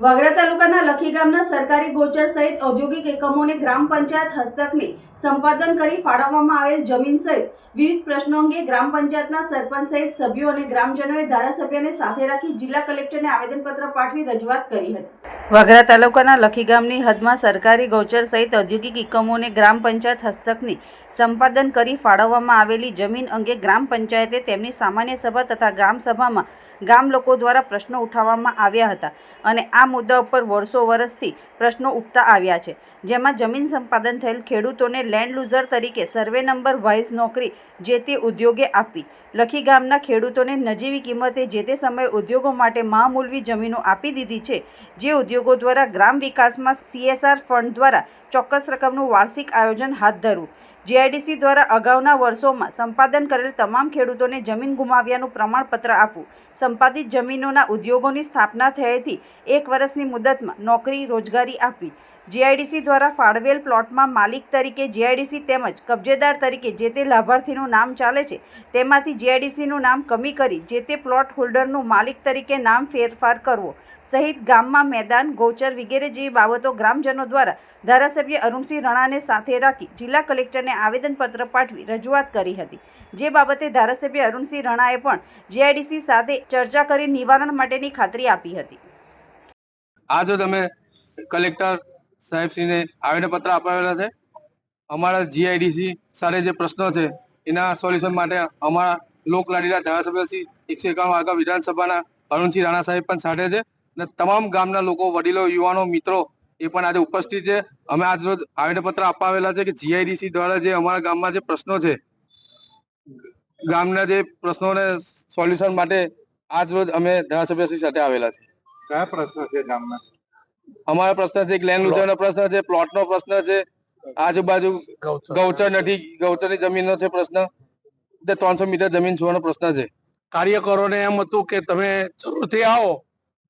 વાગરા તાલુકાના લખી ગામના સરકારી ગોચર સહિત ઔદ્યોગિક એકમોને ગ્રામ પંચાયત હસ્તકની સંપાદન કરી ફાળવવામાં આવેલ જમીન સહિત વિવિધ પ્રશ્નો અંગે ગ્રામ પંચાયતના સરપંચ સહિત સભ્યો અને ગ્રામજનોએ ધારાસભ્યને સાથે રાખી જિલ્લા કલેક્ટરને આવેદનપત્ર પાઠવી રજૂઆત કરી હતી. વાગરા તાલુકાના લખી ગામની હદમાં સરકારી ગૌચર સહિત ઔદ્યોગિક એકમોને ગ્રામ પંચાયત હસ્તકની સંપાદન કરી ફાળવવામાં આવેલી જમીન અંગે ગ્રામ પંચાયતે તેમની સામાન્ય સભા તથા ગ્રામ સભામાં ગામ લોકો દ્વારા પ્રશ્નો ઉઠાવવામાં આવ્યા હતા અને આ મુદ્દા ઉપર વર્ષો વર્ષથી પ્રશ્નો ઉઠતા આવ્યા છે. જેમાં જમીન સંપાદન થયેલ ખેડૂતોને લેન્ડ લૂઝર તરીકે સર્વે નંબર વાઇઝ નોકરી જે તે ઉદ્યોગે આપવી. લખી ગામના ખેડૂતોને નજીવી કિંમતે જે તે સમયે ઉદ્યોગો માટે મહામૂલવી જમીનો આપી દીધી છે, જે ઉદ્યોગો દ્વારા ગ્રામ વિકાસમાં સીએસઆર ફંડ દ્વારા ચોક્કસ રકમનું વાર્ષિક આયોજન હાથ ધરવું. જીઆઈડીસી દ્વારા અગાઉના વર્ષોમાં સંપાદન કરેલ તમામ ખેડૂતોને જમીન ગુમાવ્યાનું પ્રમાણપત્ર આપવું, સંપાદિત જમીનોના ઉદ્યોગોની સ્થાપના થયેથી એક વર્ષની મુદતમાં નોકરી રોજગારી આપવી જીઆઈડીસી દ્વારા ફાળવેલ પ્લોટમાં માલિક તરીકે જીઆઈડીસી તેમજ કબજેદાર તરીકે જે તે લાભાર્થીનું નામ ચાલે છે, તેમાંથી જીઆઈડીસીનું નામ કમી કરી જે તે પ્લોટ હોલ્ડરનું માલિક તરીકે નામ ફેરફાર કરવો સહિત ગામમાં મેદાન, ગૌચર વગેરે જેવી બાબતો ગ્રામજનો દ્વારા ધારાસભ્ય અરુણસિંહ રણાને સાથે રાખી જિલ્લા કલેક્ટરને આવેદનપત્ર પાઠવી રજૂઆત કરી હતી. જે બાબતે ધારાસભ્ય અરુણસિંહ રણાએ પણ જીઆઈડીસી સાથે ચર્ચા કરી નિવારણ માટેની ખાતરી આપી હતી. આજે તમે કલેક્ટર સાહેબશ્રીને આવેદનપત્ર અપાવેલા છે. અમારા જીઆઈડીસી સાથે જે પ્રશ્નો છે, એના સોલ્યુશન માટે અમારા લોકલાડીના ધારાસભ્ય શ્રી એકસો એકાણું આગળ વિધાનસભાના અરુણસિંહ રાણા સાહેબ પણ સાથે છે અને તમામ ગામના લોકો, વડીલો, યુવાનો, મિત્રો એ પણ આજે ઉપસ્થિત છે. અમે આજ રોજ આવેદનપત્ર અપાવેલા છે કે જીઆઈડીસી દ્વારા જે અમારા ગામમાં જે પ્રશ્નો છે, ગામના જે પ્રશ્નોને સોલ્યુશન માટે આજ રોજ અમે ધારાસભ્યશ્રી સાથે આવેલા છે. કયા પ્રશ્નો છે ગામના? અમારો પ્રશ્ન છે લેન્ડ નો પ્રશ્ન છે પ્લોટ નો પ્રશ્ન છે આજુબાજુ ગૌચર. નથી ગૌચરની જમીનનો છે પ્રશ્ન. ત્રણસો મીટર જમીન છોડવાનો પ્રશ્ન છે. કાર્યકરોને એમ હતું કે તમે જરૂરથી આવો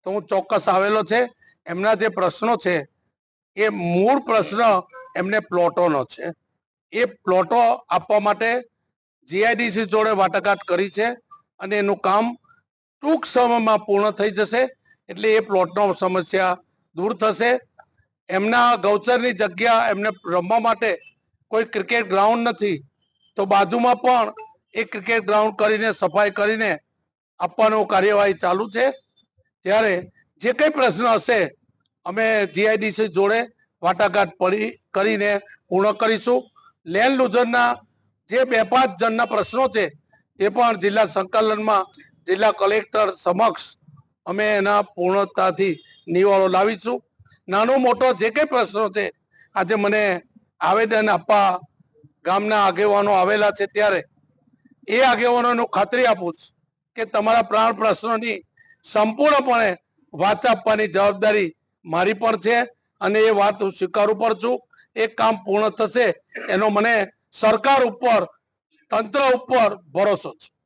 તો હું ચોક્કસ આવેલો છે. એમના જે પ્રશ્નો છે એ મૂળ પ્રશ્ન એમને પ્લોટોનો છે. એ પ્લોટો આપવા માટે જીઆઈડીસી જોડે વાટાઘાટ કરી છે અને એનું કામ ટૂંક સમયમાં પૂર્ણ થઈ જશે. એટલે એ પ્લોટનો સમસ્યા દૂર થશે. એમના ગૌચરની જગ્યા એમને રમવા માટે કોઈ ક્રિકેટ ગ્રાઉન્ડ નથી. તો બાજુમાં પણ એ ક્રિકેટ ગ્રાઉન્ડ કરીને, સફાઈ કરીને આપવાનો કાર્યવાહી ચાલુ છે. ત્યારે જે કંઈ પ્રશ્ન હશે, અમે જીઆઈડીસી જોડે વાટાઘાટ પડી, કરીને પૂર્ણ કરીશું. લેન્ડ લૂઝરના જે બે પાંચ જણના પ્રશ્નો છે, તે પણ જિલ્લા સંકલનમાં જિલ્લા કલેક્ટર સમક્ષ અમે એના પૂર્ણતાથી નિવારો લાવીશું. નાનો મોટો જે કંઈ પ્રશ્નો છે, આજે મને આવેદન આપવા ગામના આગેવાનો આવેલા છે ત્યારે એ આગેવાનોને ખાતરી આપું છું કે તમારા પ્રાણ પ્રશ્નોની સંપૂર્ણપણે વાત આપવાની જવાબદારી મારી પણ છે અને એ વાત હું સ્વીકારું પણ છું. એ કામ પૂર્ણ થશે એનો મને સરકાર ઉપર, તંત્ર ઉપર ભરોસો છે.